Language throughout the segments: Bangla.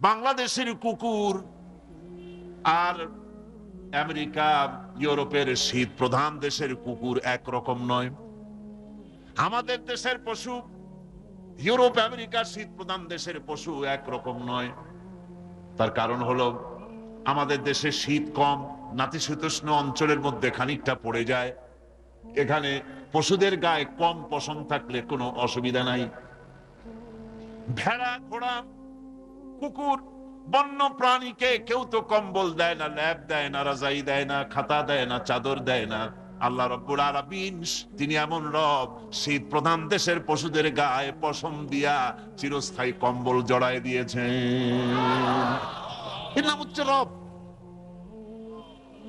বাংলাদেশের কুকুর আর আমেরিকা, ইউরোপের শীত প্রধান দেশের কুকুর একরকম নয়। আমাদের দেশের পশু, ইউরোপ আমেরিকার শীত প্রধান দেশের পশু একরকম নয়। তার কারণ হলো, আমাদের দেশে শীত কম, নাতিশীতোষ্ণ অঞ্চলের মধ্যে খানিকটা পড়ে যায়। এখানে পশুদের গায়ে কম পশম থাকলে কোনো অসুবিধা নাই। ভেড়া, ঘোড়া কুকুর বন্য প্রাণীকে কেউ তো কম্বল দেয় না, ল্যাব দেয় না, রাজাই দেয় না, খাতা দেয় না, চাদর দেয় না। আল্লাহ রব্বুল আলামিন, তিনি এমন রব, শীত প্রধান দেশের পশুদের গায়ে পশম দিয়া চিরস্থায়ী কম্বল জড়ায় দিয়েছেন। নাম হচ্ছে রব।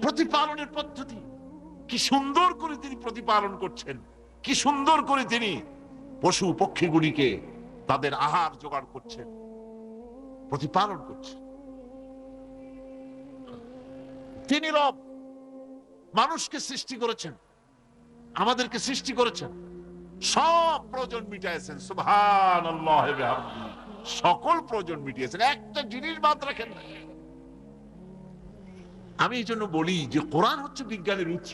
প্রতিপালনের পদ্ধতি। কি সুন্দর করে তিনি প্রতিপালন করছেন। কি সুন্দর করে তিনি পশু পক্ষীগুলিকে তাদের আহার জোগাড় করছেন। প্রতিপালন করছে। তিনি রব, মানুষকে সৃষ্টি করেছেন, আমাদেরকে সৃষ্টি করেছেন। সব প্রয়োজন মিটাইছেন সুবহান সকল প্রয়োজন মিটিয়েছেন, একটা জিনিস বাদ রাখেন না। আমি এই জন্য বলি যে কোরআন হচ্ছে বিজ্ঞানের উৎস।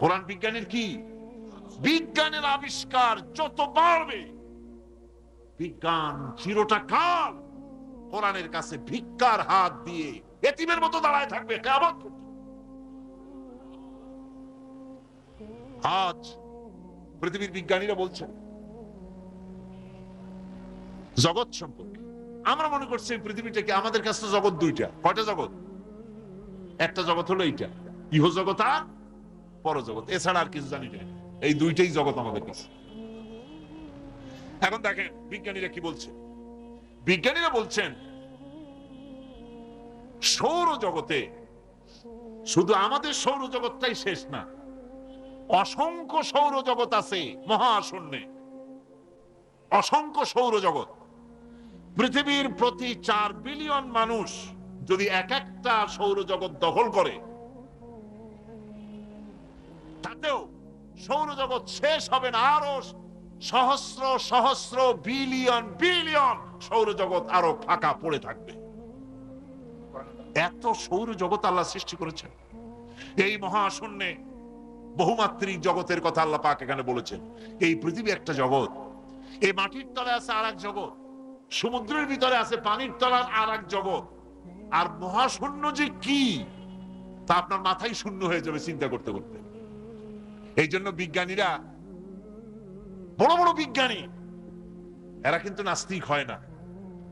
কোরআন বিজ্ঞানের কি? বিজ্ঞানের আবিষ্কার যত বাড়বে বিজ্ঞান চিরটা কাল। কোরআনের কাছে ভিক্ষার হাত দিয়ে এতিমের মতো দাঁড়ায় থাকবে কেমন আজ পৃথিবীর বিজ্ঞানীরা বলছেন, জগৎ সম্পর্কে। আমরা মনে করছি পৃথিবীটাকে আমাদের কাছে জগৎ দুইটা। কয়টা জগৎ? একটা জগৎ হলো এইটা। ইহ জগৎ আর পরজগৎ। এছাড়া আর কিছু জানি না। এই দুইটাই জগৎ আমাদের কাছে। এখন দেখেন, বিজ্ঞানীরা কি বলছে? বিজ্ঞানীরা বলছেন সৌর জগতে শুধু আমাদের সৌর জগৎটাই শেষ না, অসংখ্য সৌর জগৎ আছে মহাশূন্যে। অসংখ্য সৌর জগৎ পৃথিবীর প্রতি চার বিলিয়ন মানুষ যদি এক একটা সৌরজগৎ দখল করে, তাতেও সৌরজগৎ শেষ হবে না আরও সহস্র সহস্র, বিলিয়ন বিলিয়ন সৌরজগৎ আরও ফাঁকা পড়ে থাকবে। এত সৌরজগৎ আল্লাহ সৃষ্টি করেছেন। এই মহাশূন্যে বহুমাত্রিক জগতের কথা আল্লাহ পাক এখানে বলেছেন। এই পৃথিবী একটা জগৎ এই মাটির তলে আছে আর এক জগৎ, সমুদ্রের ভিতরে আছে পানির তলার আর এক জগৎ। আর মহাশূন্য যে কি, তা আপনার মাথায় শূন্য হয়ে যাবে চিন্তা করতে করতে। এই জন্য বিজ্ঞানীরা বড় বড় বিজ্ঞানী। এরা কিন্তু নাস্তিক হয় না।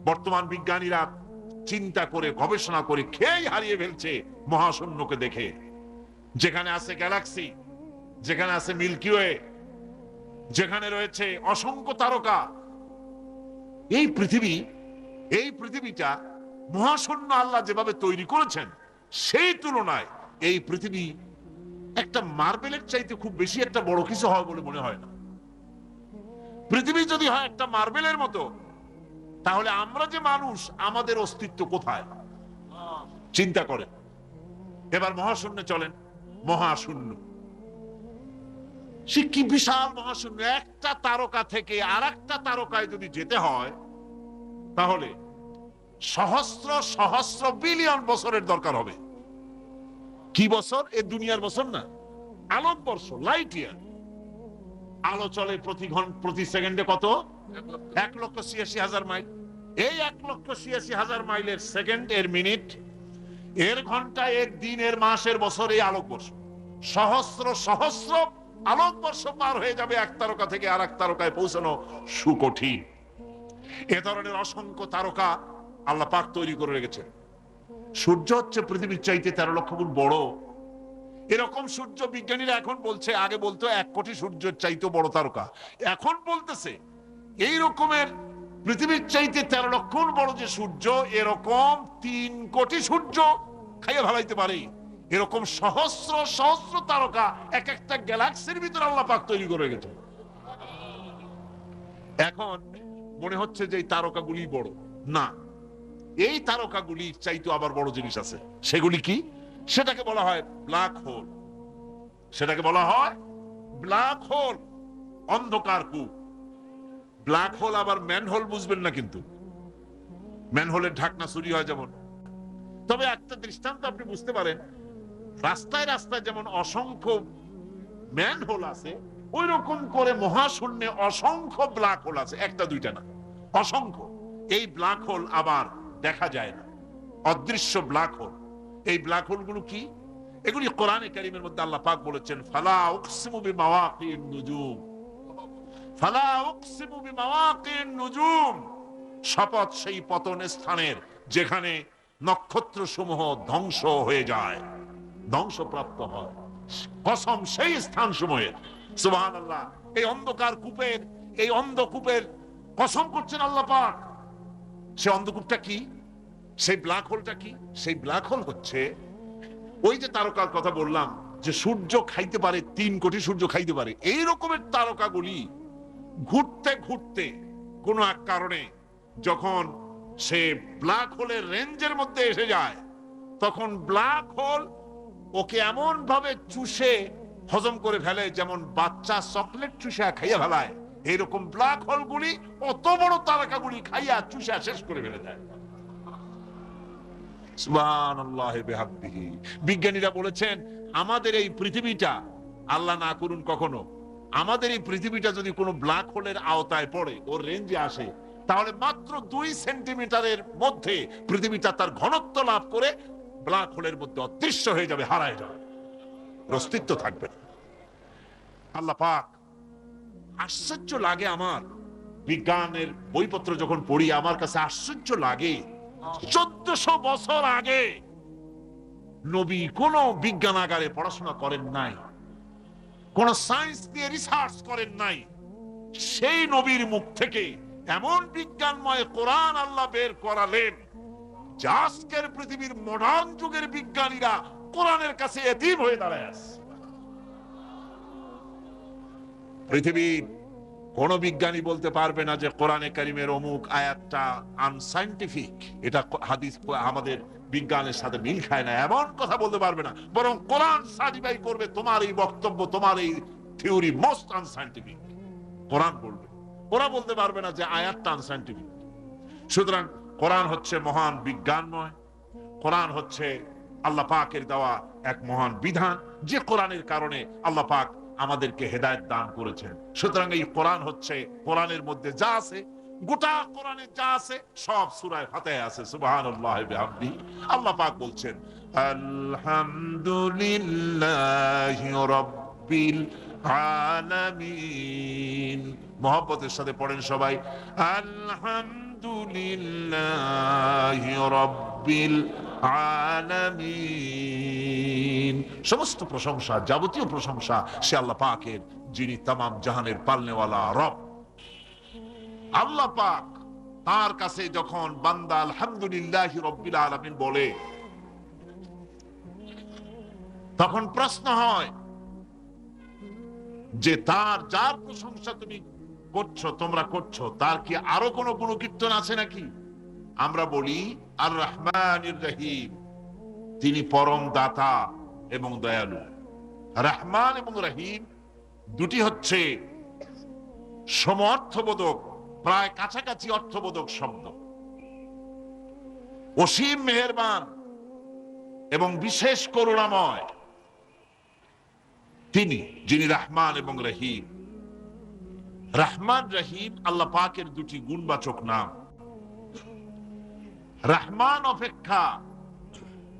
বর্তমান বিজ্ঞানীরা চিন্তা করে, গবেষণা করে খেয়েই হারিয়ে ফেলছে মহাশূন্যকে দেখে। যেখানে আছে গ্যালাক্সি, যেখানে আছে মিল্কি ওয়ে, যেখানে রয়েছে অসংখ্য তারকা। এই পৃথিবী, এই পৃথিবীটা মহাশূন্য আল্লাহ যেভাবে তৈরি করেছেন, সেই তুলনায় এই পৃথিবী একটা মার্বেলের চাইতে খুব বেশি একটা বড় কিছু হয় বলে মনে হয় না। পৃথিবী যদি হয় একটা মার্বেলের মতো, তাহলে আমরা যে মানুষ, আমাদের অস্তিত্ব কোথায়? চিন্তা করেন। এবার মহাশূন্যে চলেন। মহাশূন্য। সে কি বিশাল মহাশূন্য? একটা তারকা থেকে আর একটা তারকায় যদি যেতে হয়, তাহলে সহস্র সহস্র বিলিয়ন বছরের দরকার হবে। কি বছর? এ দুনিয়ার বছর না। আলোক বর্ষ লাইট ইয়ার। আলো চলে প্রতি ঘণ্টা প্রতি সেকেন্ডে কত? এক লক্ষ ছিয়াশি হাজার মাইল। এই এক লক্ষ ছিয়াশি হাজার মাইলের সেকেন্ড এর মিনিট, এর ঘণ্টা এক দিন, এর মাস, এর বছর এই আলোক বর্ষ সহস্র সহস্র আলোক বর্ষ পার হয়ে যাবে এক তারকা থেকে আর এক তারকায় পৌঁছানো সুকঠিন। এ ধরনের অসংখ্য তারকা আল্লাহ পাক তৈরি করে রেখেছেন। সূর্য হচ্ছে পৃথিবীর চাইতে তেরো লক্ষ গুণ বড়। এরকম সূর্য বিজ্ঞানীরা এখন বলছে, আগে বলতো এক কোটি সূর্যের চাইতে বড় তারকা। এখন বলতেছে, এই রকমের পৃথিবীর চাইতে তেরো লক্ষ বড় যে সূর্য, এরকম তিন কোটি সূর্য খাইয়ে ভালাইতে পারে। এরকম সহস্র সহস্র তারকা এক একটা গ্যালাক্সির ভিতরে আল্লাহ পাক তৈরি করে গেছে এখন মনে হচ্ছে যে এই তারকাগুলি বড়। না, এই তারকাগুলির চাইতে আবার বড় জিনিস আছে। সেগুলি কি? সেটাকে বলা হয় ব্ল্যাক হোল। সেটাকে বলা হয় ব্ল্যাক হোল, অন্ধকার কূপ। ব্ল্যাক হোল আবার ম্যান হোল বুঝবেন না কিন্তু। ম্যানহোলের ঢাকনা চুরি হয় যেমন। তবে একটা দৃষ্টান্ত আপনি বুঝতে পারেন, রাস্তায় রাস্তায় যেমন অসংখ্য ম্যানহোল আছে ওই রকম করে মহাশূন্যে অসংখ্য ব্ল্যাক হোল আছে, একটা দুইটা না। অসংখ্য। এই ব্ল্যাক হোল আবার দেখা যায় না। অদৃশ্য ব্ল্যাক হোল। এই ব্ল্যাক হোলগুলো কি? এগুলি কোরআনে কারিমের মধ্যে আল্লাহ পাক বলেছেন, ফালা উকসিমু নুজুম। ফালা উকসিমু নুজুম। শপথ সেই পতন স্থানের যেখানে নক্ষত্র সমূহ ধ্বংস হয়ে যায়, ধ্বংসপ্রাপ্ত হয়। কসম সেই স্থান সময়ের আল্লাহ এই অন্ধকার কূপের, এই অন্ধকূপের কসম করছেন আল্লাহ পাক। সে অন্ধকূপটা কি? সেই ব্ল্যাক হোলটা কি? সেই ব্ল্যাক হোল হচ্ছে ওই যে তারকার কথা বললাম, যে সূর্য খাইতে পারে, তিন কোটি সূর্য খাইতে পারে। এই রকমের তারকাগুলি ঘুরতে ঘুরতে কোনো এক কারণে যখন সে ব্ল্যাক হোলের রেঞ্জের মধ্যে এসে যায়, তখন ব্ল্যাক হোল ওকে এমন ভাবে চুষে, হজম করে ফেলে, যেমন বাচ্চা চকলেট চুষা খাইয়া ফেলায়। এইরকম ব্ল্যাক হোল গুলি অত বড় তারকাগুলি খাইয়া চুষা শেষ করে ফেলে দেয়। বিজ্ঞানীরা বলেছেন, আমাদের এই পৃথিবীটা, আল্লাহ না করুন কখনো, আমাদের এই পৃথিবীটা যদি কোনো ব্ল্যাক হোলের আওতায় পড়ে, ওর রেঞ্জে আসে, তাহলে মাত্র দুই সেন্টিমিটারের মধ্যে পৃথিবীটা তার ঘনত্ব লাভ করে ব্ল্যাক হোলের মধ্যে অদৃশ্য হয়ে যাবে, হারায় যাবে। অস্তিত্ব থাকবে। আল্লাহ পাক, আশ্চর্য লাগে আমার। বিজ্ঞানের বইপত্র যখন পড়ি, আমার কাছে আশ্চর্য লাগে চোদ্দশো বছর আগে নবী কোন বিজ্ঞানাগারে পড়াশোনা করেন নাই, কোন সায়েন্স দিয়ে রিসার্চ করেন নাই। সেই নবীর মুখ থেকে এমন বিজ্ঞানময় কোরআন আল্লাহ বের করালেন যে আজকের পৃথিবীর মডার্ন যুগের বিজ্ঞানীরা কোরআনের কাছে এদিম হয়ে দাঁড়ায় আছে। পৃথিবীর কোন বিজ্ঞানী বলতে পারবে না যে কোরআনে কারিমের অমুক আয়াতটা আনসাইন্টিফিক এটা হাদিস আমাদের বিজ্ঞানের সাথে মিল খায় না, এমন কথা বলতে পারবে না। বরং কোরআন সার্টিফাই করবে, তোমার এই বক্তব্য, তোমার এই থিওরি মোস্ট আনসাইন্টিফিক কোরআন বলবে। ওরা বলতে পারবে না যে আয়াতটা আনসাইন্টিফিক সুতরাং কোরআন হচ্ছে মহান বিজ্ঞানময়। কোরআন হচ্ছে আল্লাহ পাকের দেওয়া এক মহান বিধান। যে কোরআনের কারণে আল্লাহ পাক আমাদেরকে হেদায়েত দান করেছেন। সুতরাং এই কোরআন হচ্ছে, কোরআনের মধ্যে যা আছে, গোটা কোরআনে যা আছে, সব সূরায় ফাতিহা আছে। বিহামদি আল্লাহ পাক বলছেন, আলহামদুলিল্লাহি মহব্বতের সাথে পড়েন সবাই, আলহামদুলিল্লাহি রাব্বিল সমস্ত প্রশংসা, যাবতীয় প্রশংসা সে আল্লাহ পাকের, যিনি তামাম জাহানের পালনেওয়ালা রব। আল্লাহ পাক তার কাছে যখন বান্দা আলহামদুলিল্লাহি রব্বিল আলামিন বলে, তখন প্রশ্ন হয় যে তার যার প্রশংসা তুমি করছ, তোমরা করছ, তার কি আরও কোনো গুণ কীর্তন আছে নাকি? আমরা বলি আর রহমান রহিম। তিনি পরম দাতা এবং দয়ালু। রহমান এবং রহিম দুটি হচ্ছে সমর্থবোধক, প্রায় কাছাকাছি অর্থবোধক শব্দ। অসীম মেহেরবান এবং বিশেষ করুণাময় তিনি, যিনি রহমান এবং রহিম। রহমান, রহিম আল্লাহ পাকের দুটি গুণবাচক নাম। রহমান অপেক্ষা,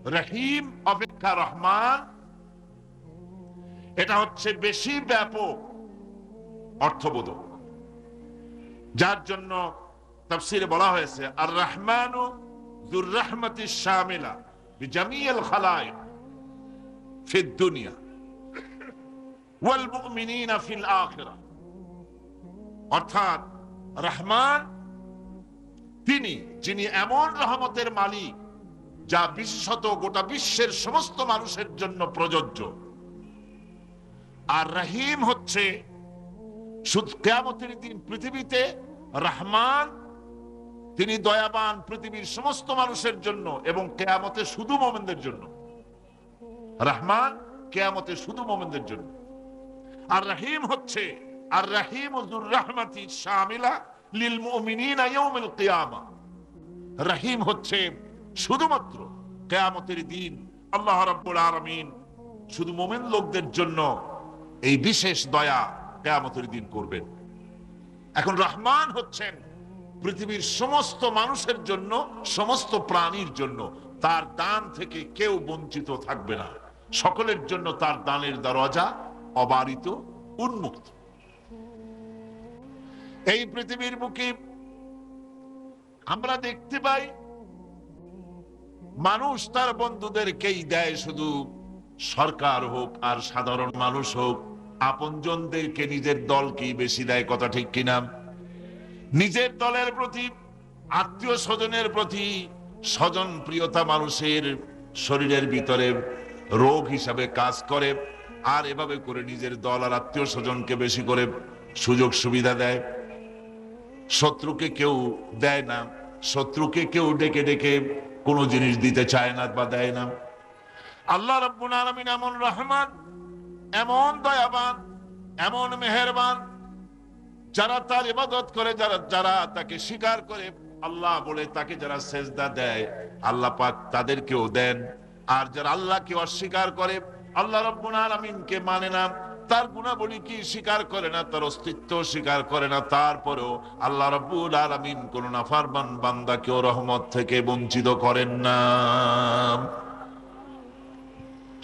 রহিম অপেক্ষা রহমান। এটা হচ্ছে বেশি ব্যাপক অর্থবোধক। যার জন্য তাফসিরে বলা হয়েছে আর রহমানু দুর রহমতি শামিলা বিজামিয়াল খালায় ফিদ দুনিয়া ওয়াল মুমিনিনা ফিল আখিরা। অর্থাৎ রহমান তিনি, যিনি এমন রহমতের মালিক, যা বিশেষত গোটা বিশ্বের সমস্ত মানুষের জন্য প্রযোজ্য। আর রহিম হচ্ছে দিন পৃথিবীতে রহমান, তিনি দয়াবান পৃথিবীর সমস্ত মানুষের জন্য এবং কেয়ামতে শুধু মোমেনদের জন্য। রহমান কেয়ামতে শুধু মোমেনদের জন্য। আর রাহিম হচ্ছে, আর রহিম রহমাতি শামিলা লিল রাহিম হচ্ছে শুধুমাত্র কেয়ামতের দিন। আল্লাহ রাব্বুল আলামিন শুধু মোমেন লোকদের জন্য এই বিশেষ দয়া কেয়ামতের দিন করবেন। এখন রহমান হচ্ছেন পৃথিবীর সমস্ত মানুষের জন্য, সমস্ত প্রাণীর জন্য। তার দান থেকে কেউ বঞ্চিত থাকবে না। সকলের জন্য তার দানের দরজা অবারিত, উন্মুক্ত। এই পৃথিবীর বুকে আমরা দেখতে পাই, মানুষ তার বন্ধুদেরকেই দেয় শুধু সরকার হোক আর সাধারণ মানুষ হোক, আপনজনদেরকে নিজের দলকেই বেশি দেয়, কথা ঠিক কিনা? নিজের দলের প্রতি, আত্মীয় স্বজনের প্রতি, স্বজন প্রিয়তা মানুষের শরীরের ভিতরে রোগ হিসাবে কাজ করে, আর এভাবে করে নিজের দল আর আত্মীয় স্বজনকে বেশি করে সুযোগ সুবিধা দেয়। শত্রুকে কেউ দেয় না, শত্রুকে কেউ ডেকে ডেকে কোনো জিনিস দিতে চায় না বা দেয় না। আল্লাহ রাব্বুল আলামিন এমন রহমান, এমন দয়াবান, এমন মেহেরবান, যারা তার ইবাদত করে, যারা যারা তাকে স্বীকার করে, আল্লাহ বলে তাকে যারা সেজদা দেয়, আল্লাহ পাক তাদেরকেও দেন। আর যারা আল্লাহকে অস্বীকার করে, আল্লাহ রব্বুল আলামিনকে মানে না। তার গুণাবলী কি স্বীকার করে না, তার অস্তিত্ব স্বীকার করে না, তারপরেও আল্লাহ রব্বুল আলামিন কোন নাফারমান বান্দাকেও রহমত থেকে বঞ্চিত করেন না।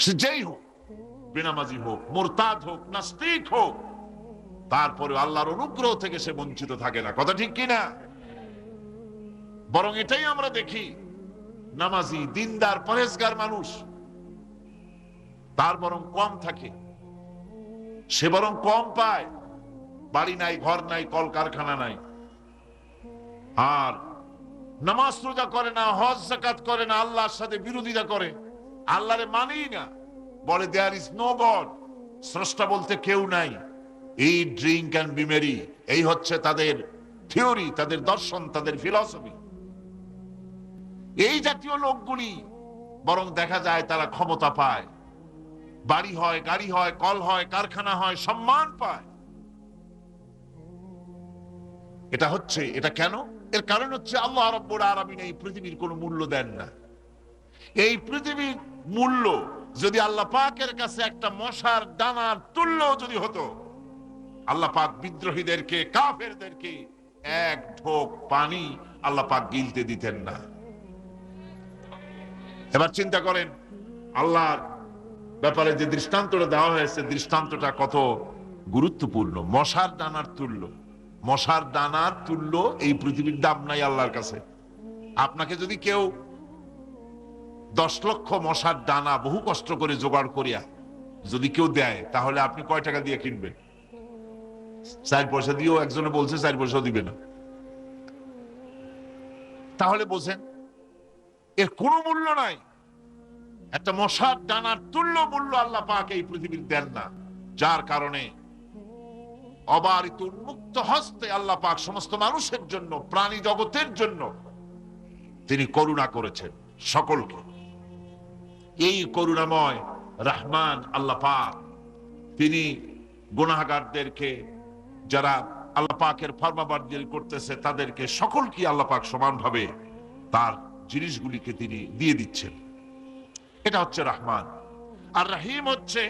সে যেই হোক, বেনামাজি হোক, মোরতাদ হোক, নাস্তিক হোক তারপরে আল্লাহর অনুগ্রহ থেকে সে বঞ্চিত থাকে না। কথা ঠিক কিনা? বরং এটাই আমরা দেখি, নামাজি, দিনদার পরেজগার মানুষ, তার বরং কম থাকে। সে বরং কম পায়। বাড়ি নাই, ঘর নাই, কলকারখানা নাই। আর নামাজ রোজা করে না, হজ জাকাত করে না, আল্লাহর সাথে বিরোধিতা করে। আল্লাহরে মানেই না। বলে দেয়ার ইজ নো গড স্রষ্টা বলতে কেউ নাই। এই ড্রিঙ্ক অ্যান্ড বিমেরি এই হচ্ছে তাদের থিওরি তাদের দর্শন, তাদের ফিলসফি এই জাতীয় লোকগুলি, বরং দেখা যায় তারা ক্ষমতা পায়। বাড়ি হয়, গাড়ি হয়, কল হয়, কারখানা হয়, সম্মান পায়। এটা হচ্ছে, এটা কেন? এর কারণ হচ্ছে আল্লাহ রব্বুল আলামিন এই পৃথিবীর কোনো মূল্য দেন না। এই পৃথিবীর মূল্য যদি আল্লাহ পাকের কাছে একটা মশার ডানার তুল্য যদি হতো, আল্লাহ পাক বিদ্রোহীদেরকে, কাফেরদেরকে এক ঢোক পানি আল্লাহ পাক গিলতে দিতেন না। এবার চিন্তা করেন, আল্লাহর ব্যাপারে যে দৃষ্টান্তটা দেওয়া হয়েছে, দৃষ্টান্তটা কত গুরুত্বপূর্ণ? মশার দানার তুল্য। মশার দানার তুল্য এই পৃথিবীর দাম নাই আল্লাহর কাছে। আপনাকে যদি কেউ দশ লক্ষ মশার দানা বহু কষ্ট করে জোগাড় করিয়া যদি কেউ দেয়, তাহলে আপনি কয় টাকা দিয়ে কিনবেন? চার পয়সা দিয়েও একজনে বলছে, চার পয়সা দিবে না। তাহলে বোঝেন, এর কোনো মূল্য নাই। একটা মশার ডানার তুল্য মূল্য আল্লাহ পাক এই পৃথিবীর দেন না, যার কারণে অবারিত উন্মুক্ত হস্তে আল্লাহ পাক সমস্ত মানুষের জন্য, প্রাণী জগতের জন্য তিনি করুণা করেছেন সকলকে। এই করুণাময় রহমান আল্লাহ পাক তিনি গুনাহগারদেরকে, যারা আল্লাহ পাকের ফরমাবারদারি করতেছে, তাদেরকে সকলকে আল্লাহ পাক সমানভাবে তার জিনিসগুলিকে তিনি দিয়ে দিচ্ছেন। এটা হচ্ছে রহমান। আর রাহিম হচ্ছে,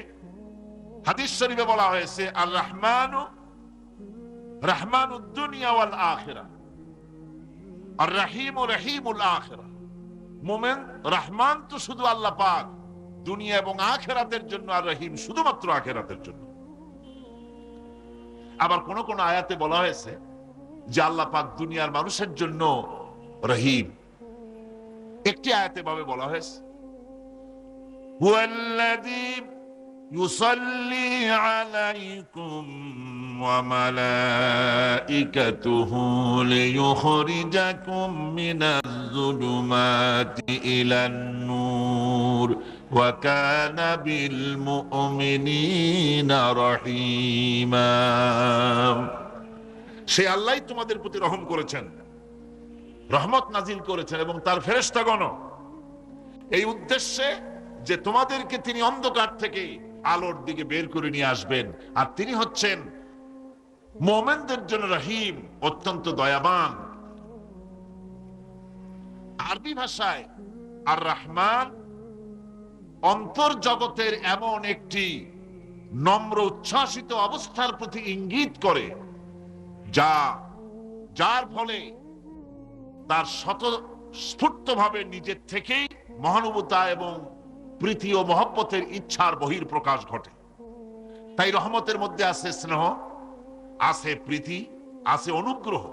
হাদিস শরীফে বলা হয়েছে, আর রহমান রহমান আর রাহিম ও রহিমুল মোমেন, রহমান তো শুধু আল্লাহ পাক, দুনিয়া এবং জন্য, আর রহিম শুধুমাত্র আখেরাতের জন্য। আবার কোন কোন আয়াতে বলা হয়েছে যে আল্লাহ পাক দুনিয়ার মানুষের জন্য রহিম। একটি আয়াতে ভাবে বলা হয়েছে হুয়াল্লাযী يصلي عليكم وملائكته ليخرجكم من الظلمات إلى النور وكان بالمؤمنين رحيما সে আল্লাহ তোমাদের প্রতি রহম করেছেন রহমত নাজিল করেছেন এবং তার ফেরেশতাগণ এই উদ্দেশ্যে যে তোমাদেরকে তিনি অন্ধকার থেকে আলোর দিকে বের করে নিয়ে আসবেন। আর তিনি হচ্ছেন মোমেনদের জন্য রহিম, অত্যন্ত দয়াবান। আরবি ভাষায় আর রহমান অন্তর জগতের এমন একটি নম্র, উচ্ছ্বাসিত অবস্থার প্রতি ইঙ্গিত করে, যা, যার ফলে তার শত স্ফূর্ত ভাবে নিজের থেকেই মহানুভূতা এবং প্রীতি ও মহব্বতের ইচ্ছার বহির প্রকাশ ঘটে। তাই রহমতের মধ্যে আছে স্নেহ, আছে প্রীতি, আছে অনুগ্রহ।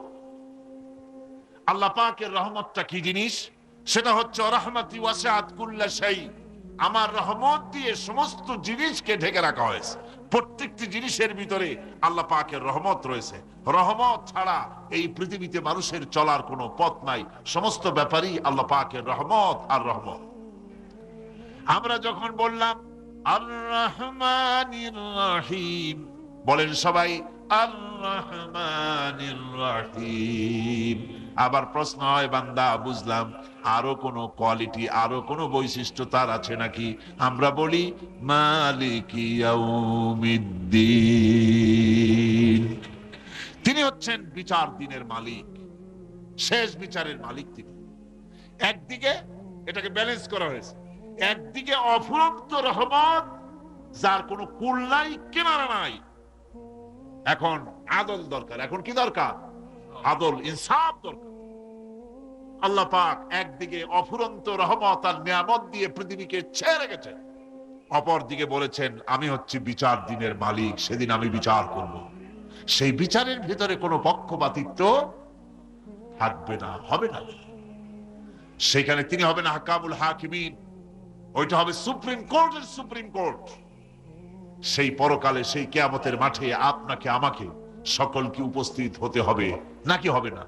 আল্লাহ পাকের রহমতটা কি জিনিস? সেটা হচ্ছে রহমতি ওয়াসাত কুল্লা শাই। আমার রহমত দিয়ে সমস্ত জিনিসকে ঢেকে রাখা হয়েছে। প্রত্যেকটি জিনিসের ভিতরে আল্লাহ পাকের রহমত রয়েছে। রহমত ছাড়া এই পৃথিবীতে মানুষের চলার কোনো পথ নাই। সমস্ত ব্যাপারই আল্লাহ পাকের রহমত আর রহমত। আমরা যখন বললাম আর বলেন সবাই আর আবার প্রশ্ন হয়, বান্দা, বুঝলাম, আরও কোনো কোয়ালিটি, আরও কোনো বৈশিষ্ট্য তার আছে নাকি? আমরা বলি, মালিক ইয়াউমিদ্দিন তিনি হচ্ছেন বিচার দিনের মালিক, শেষ বিচারের মালিক তিনি। একদিকে এটাকে ব্যালেন্স করা হয়েছে একদিকে অফুরন্ত রহমত, যার কোনো কুল নাই, কেনারা নাই। এখন আদল দরকার। এখন কি দরকার? আদল ইনসাফ দরকার। আল্লাহ পাক একদিকে অফুরন্ত রহমত আর নিয়ামত দিয়ে পৃথিবীকে ছেড়ে রেখেছেন অপর দিকে বলেছেন, আমি হচ্ছি বিচার দিনের মালিক, সেদিন আমি বিচার করব। সেই বিচারের ভিতরে কোনো পক্ষপাতিত্ব থাকবে না, হবে না। সেখানে তিনি হবেন হাকামুল হাকিমিন। ওইটা হবে সুপ্রিম কোর্টের সুপ্রিম কোর্ট। সেই পরকালে, সেই কেয়ামতের মাঠে আপনাকে, আমাকে সকলকে উপস্থিত হতে হবে, নাকি হবে না?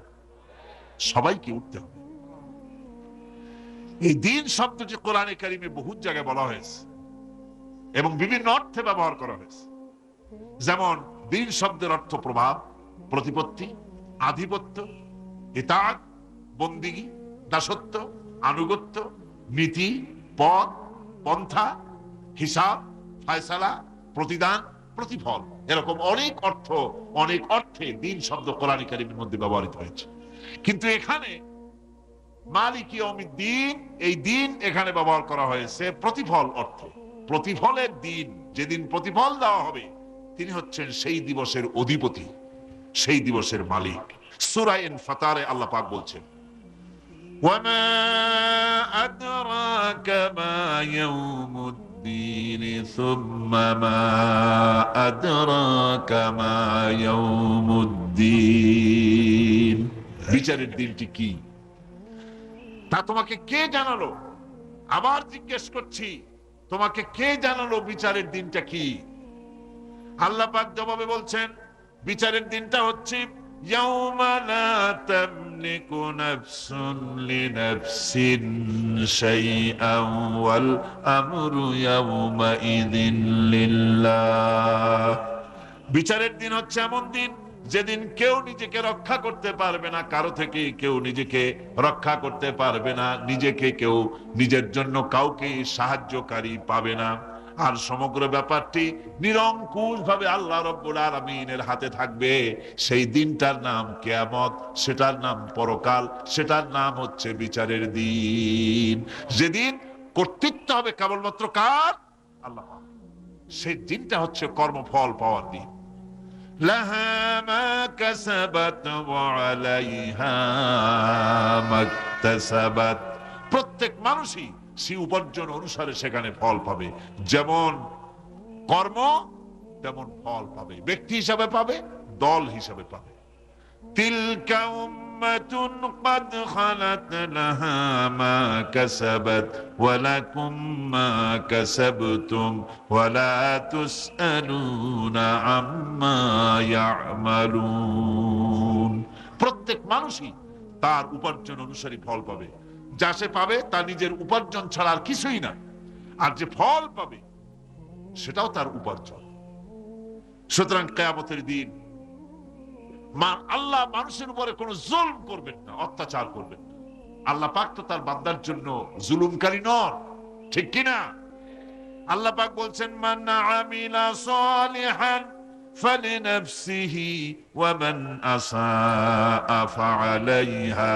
সবাইকে উঠতে হবে। এই দিন শব্দটি কোরআনে কারিমে বহু জায়গায় বলা হয়েছে এবং বিভিন্ন অর্থে ব্যবহার করা হয়েছে। যেমন, দিন শব্দের অর্থ প্রভাব, প্রতিপত্তি, আধিপত্য, ইতাদ, বন্দিগি, দাসত্ব, আনুগত্য, নীতি পদ, পন্থা, হিসাব, ফায়সালা, প্রতিদান, প্রতিফল। এরকম অনেক অর্থ, অনেক অর্থে দিন শব্দ কোরআন মধ্যে ব্যবহৃত হয়েছে। কিন্তু এখানে মালিকি দিন এই দিন এখানে ব্যবহার করা হয়েছে প্রতিফল অর্থে। প্রতিফলের দিন, যেদিন প্রতিফল দেওয়া হবে, তিনি হচ্ছেন সেই দিবসের অধিপতি, সেই দিবসের মালিক। সুরাইন ফাতারে আল্লাহ পাক বলছেন وما أدراك ما يوم الدين ثم ما أدراك ما يوم الدين বিচারের দিনটি কি তা তোমাকে কে জানালো আবার জিজ্ঞেস করছি তোমাকে কে জানালো বিচারের দিনটা কি আল্লাহ পাক জবাবে বলছেন বিচারের দিনটা হচ্ছে يوم لا تملك نفس لنفس شيئا والأمر يومئذ لله বিচারের দিন হচ্ছে এমন দিন যেদিন কেউ নিজেকে রক্ষা করতে পারবে না কারো থেকে কেউ নিজেকে রক্ষা করতে পারবে না নিজেকে কেউ নিজের জন্য কাউকে সাহায্যকারী পাবে না আর সমগ্র ব্যাপারটি নিরঙ্কুশ ভাবে আল্লাহ রব্বুল আলমিনের হাতে থাকবে সেই দিনটার নাম কেয়ামত সেটার নাম পরকাল সেটার নাম হচ্ছে বিচারের দিন যেদিন কর্তৃত্ব হবে কেবলমাত্র কার আল্লাহ সেই দিনটা হচ্ছে কর্মফল পাওয়ার দিন لها ما كسبت وعليها ما اكتسبت প্রত্যেক মানুষই সে উপার্জন অনুসারে সেখানে ফল পাবে যেমন কর্ম তেমন ফল পাবে ব্যক্তি হিসাবে পাবে দল হিসাবে পাবে তিলকা উম্মাতুন قد خلت لها ما كسبت ولكم ما كسبتم ولا تسألون عما يعملون প্রত্যেক মানুষই তার উপার্জন অনুসারী ফল পাবে যা সে পাবে তা নিজের উপার্জন ছাড়া আর কিছুই না আর যে ফল পাবে সেটাও তার উপার্জন সুতরাং কেয়ামতের দিন মা- আল্লাহ মানুষের উপরে কোনো জুলম করবেন না অত্যাচার করবেন না আল্লাহ পাক তো তার বান্দার জন্য জুলুমকারী নন ঠিক কিনা আল্লাহ পাক বলছেন মান আমিলা সালিহান فلنفسه ومن أساء فعليها